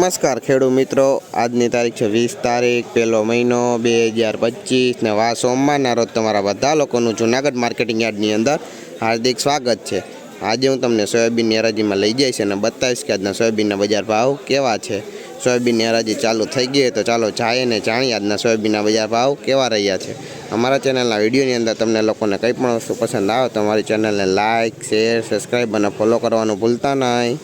નમસ્કાર ખેડૂત મિત્રો. આજની તારીખ છે વીસ તારીખ, પહેલો મહિનો બે હજાર પચીસ ને વા સોમવારના રોજ તમારા બધા લોકોનું જુનાગઢ માર્કેટિંગ યાર્ડની અંદર હાર્દિક સ્વાગત છે. આજે હું તમને સોયાબીનની હરાજીમાં લઈ જઈશ અને બતાવીશ કે આજના સોયાબીનના બજાર ભાવ કેવા છે. સોયાબીનની હરાજી ચાલુ થઈ ગઈ તો ચાલો જાય અને જાણીએ આજના સોયાબીનના બજાર ભાવ કેવા રહ્યા છે. અમારા ચેનલના વિડીયોની અંદર તમને લોકોને કંઈ પણ વસ્તુ પસંદ આવે તો અમારી ચેનલને લાઇક શેર, સબસ્ક્રાઈબ અને ફોલો કરવાનું ભૂલતા નહીં.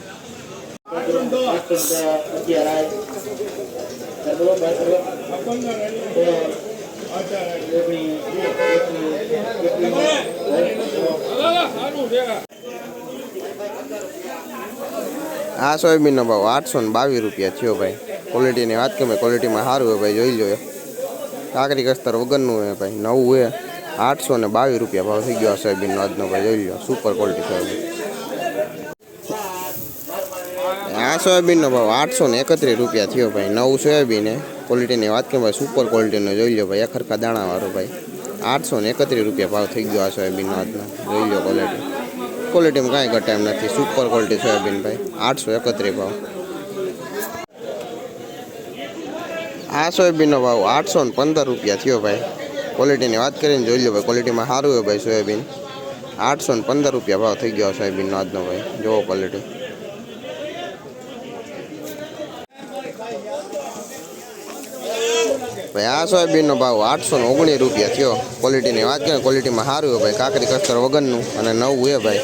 આ સોયાબીનનો ભાવ આઠસો ને બાવીસ રૂપિયા થયો ભાઈ. ક્વોલિટીની વાત કરીએ ક્વોલિટીમાં સારું હોય ભાઈ, જોઈ લો કાકરી કસ્તર વગરનું હોય ભાઈ, નવું હોય. આઠસો ને બાવીસ રૂપિયા ભાવ થઈ ગયો આ સોયાબીનનો આજનો ભાઈ, જોઈ લો સુપર ક્વોલિટી સોયાબીન. આ સોયાબીનનો ભાવ આઠસો ને એકત્રીસ રૂપિયા થયો ભાઈ. નવું સોયાબીન હે. ક્વોલિટીની વાત કરીએ ભાઈ સુપર ક્વોલિટીનો જોઈ લો ભાઈ એક ખરખા દાણાવાળો ભાઈ. આઠસો ને એકત્રીસ રૂપિયા ભાવ થઈ ગયો આ સોયાબીનનો આજનો. જોઈ લો ક્વોલિટી ક્વોલિટીમાં કાંઈ ઘટે એમ નથી. સુપર ક્વોલિટી સોયાબીન ભાઈ. આઠસો એકત્રીસ ભાવ. આ સોયાબીનનો ભાવ આઠસો ને પંદર રૂપિયા થયો ભાઈ. ક્વોલિટીની વાત કરીને જોઈ લો ભાઈ ક્વોલિટીમાં સારું હોય ભાઈ સોયાબીન. આઠસો ને પંદર રૂપિયા ભાવ થઈ ગયો સોયાબીનનો આજનો ભાઈ. જોવો ક્વોલિટી ભાઈ, આ સોયાબીનનો ભાવ આઠસો ને ઓગણીસ રૂપિયા થયો. ક્વોલિટીની વાત કરીએ ક્વોલિટીમાં સારું હોય ભાઈ. કાકરી કસ્તર વગરનું અને નવું એ ભાઈ.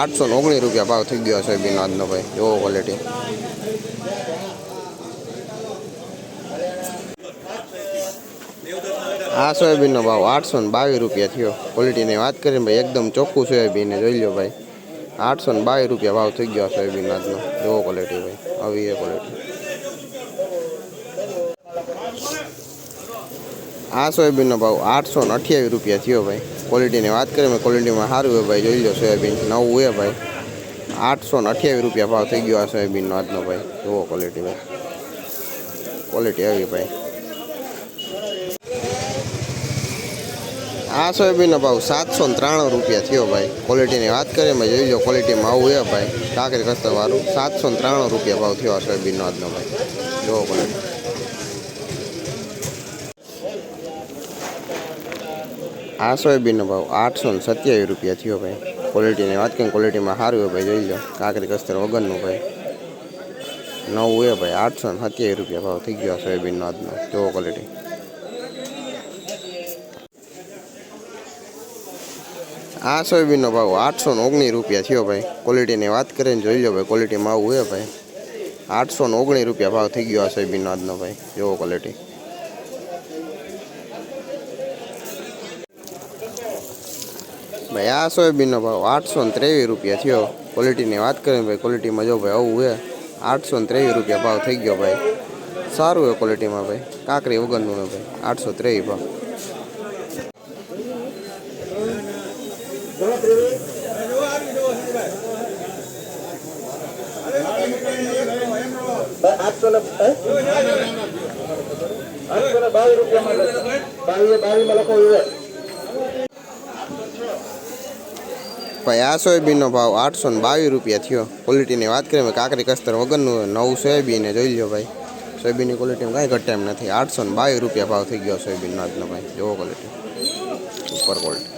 આઠસો ને ઓગણીસ રૂપિયા ભાવ થઈ ગયો સોયાબીનનો આજનો ભાઈ. એવો ક્વોલિટી આ સોયાબીનનો ભાવ આઠસો ને બાવીસ રૂપિયા થયો. ક્વોલિટીની વાત કરીને ભાઈ, એકદમ ચોખ્ખું સોયાબીન જોઈ લો ભાઈ. આઠસો ને બાવીસ રૂપિયા ભાવ થઈ ગયો સોયાબીન આજનો. એવો ક્વોલિટી ભાઈ. આવી એ ક્વોલિટી આ સોયાબીનનો ભાવ આઠસો ને અઠ્યાવીસ રૂપિયા થયો ભાઈ. ક્વોલિટીની વાત કરીએ મેં ક્વોલિટીમાં સારું હોય ભાઈ. જોઈ લો સોયાબીન નવું હોય ભાઈ. આઠસો ને અઠ્યાવીસ રૂપિયા ભાવ થઈ ગયો આ સોયાબીનનો આજનો ભાઈ. જુઓ ક્વોલિટી ભાઈ. ક્વોલિટી આવી ભાઈ. આ સોયાબીનનો ભાવ સાતસો ને ત્રાણું રૂપિયા થયો ભાઈ. ક્વોલિટીની વાત કરીએ મેં જોઈ લો ક્વોલિટીમાં આવું હોય ભાઈ. કાકરી કસ્તરવાળું સાતસો ને ત્રાણું રૂપિયા ભાવ થયો આ સોયાબીનનો આજનો ભાઈ. જુઓ ક્વોલિટી આ સોયાબીનનો ભાવ આઠસો ને સત્યાવીસ રૂપિયા થયો ભાઈ. ક્વોલિટીની વાત કરીએ ક્વોલિટીમાં સારું હોય ભાઈ, જોઈ લો. કાકરી કસ્તર વગરનું ભાઈ. નવું હોય ભાઈ, આઠસો ને સત્યાવીસ રૂપિયા ભાવ થઈ ગયો સોયાબીનનો આજનો. જોવો ક્વોલિટી આ સોયાબીનનો ભાવ આઠસો ને ઓગણીસ રૂપિયા થયો ભાઈ. ક્વોલિટીની વાત કરીને જોઈ લો ભાઈ ક્વોલિટીમાં આવું હોય ભાઈ. આઠસો ને ઓગણીસ રૂપિયા ભાવ થઈ ગયો આ સોયાબીનનો આજનો ભાઈ. જોવો ક્વોલિટી ભાઈ, આ સોયાબીનનો ભાવ આઠસો ને ત્રેવીસ રૂપિયા થયો. ક્વોલિટીની વાત કરીએ ભાઈ ક્વોલિટીમાં જો ભાઈ આવું હોય આઠસો ને ત્રેવીસ રૂપિયા ભાવ થઈ ગયો ભાઈ. સારું હે ક્વોલિટીમાં ભાઈ. કાંકરી વગરનું હોય ભાઈ, આઠસો ત્રેવીસ ભાવ. આઠસો ને આઠસો ને બાવીસ રૂપિયા બાવીસ બાવીસમાં લખો ભાઈ, આ સોયાબીનનો ભાવ આઠસો ને બાવીસ રૂપિયા થયો. ક્વોલિટીની વાત કરીએ કાકરી કસ્તર વગરનું નવ સોયાબીન જોઈ લો ભાઈ. સોયાબીનની ક્વોલિટીમાં કાંઈ ઘટે એમ નથી. આઠસો ને બાવીસ રૂપિયા ભાવ થઈ ગયો સોયાબીનનો આજનો ભાઈ. જોવો ક્વોલિટી સુપર ક્વોલિટી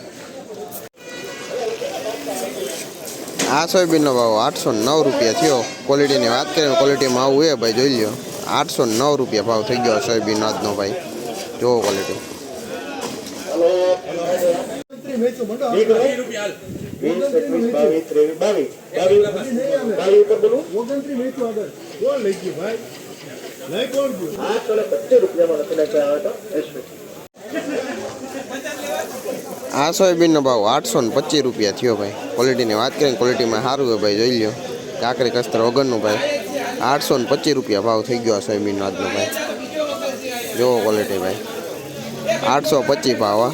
આ સોયાબીનનો ભાવ આઠસો નવ રૂપિયા થયો. ક્વોલિટીની વાત કરીએ ક્વોલિટીમાં આવું એ ભાઈ, જોઈ લો આઠસો નવ રૂપિયા ભાવ થઈ ગયો સોયાબીન આજનો ભાઈ. જોવો ક્વોલિટી વીસ એકવીસ બાવીસ ત્રેવીસ બાવીસ બાવીસ બાવીસ ઉપર બોલું આઠસો ને પચીસ રૂપિયામાં લખેલા છે આવે તો એસપી આ સોયાબીનનો ભાવ આઠસો ને પચીસ રૂપિયા થયો ભાઈ. ક્વોલિટીની વાત કરીએ ક્વોલિટીમાં સારું હોય ભાઈ. જોઈ લો કાકરી કસ્તર વગરનું ભાઈ આઠસો ને પચીસ રૂપિયા ભાવ થઈ ગયો આ સોયાબીનનો આજનો ભાઈ. જોવો ક્વોલિટી ભાઈ. આઠસો પચીસ ભાવ, હા.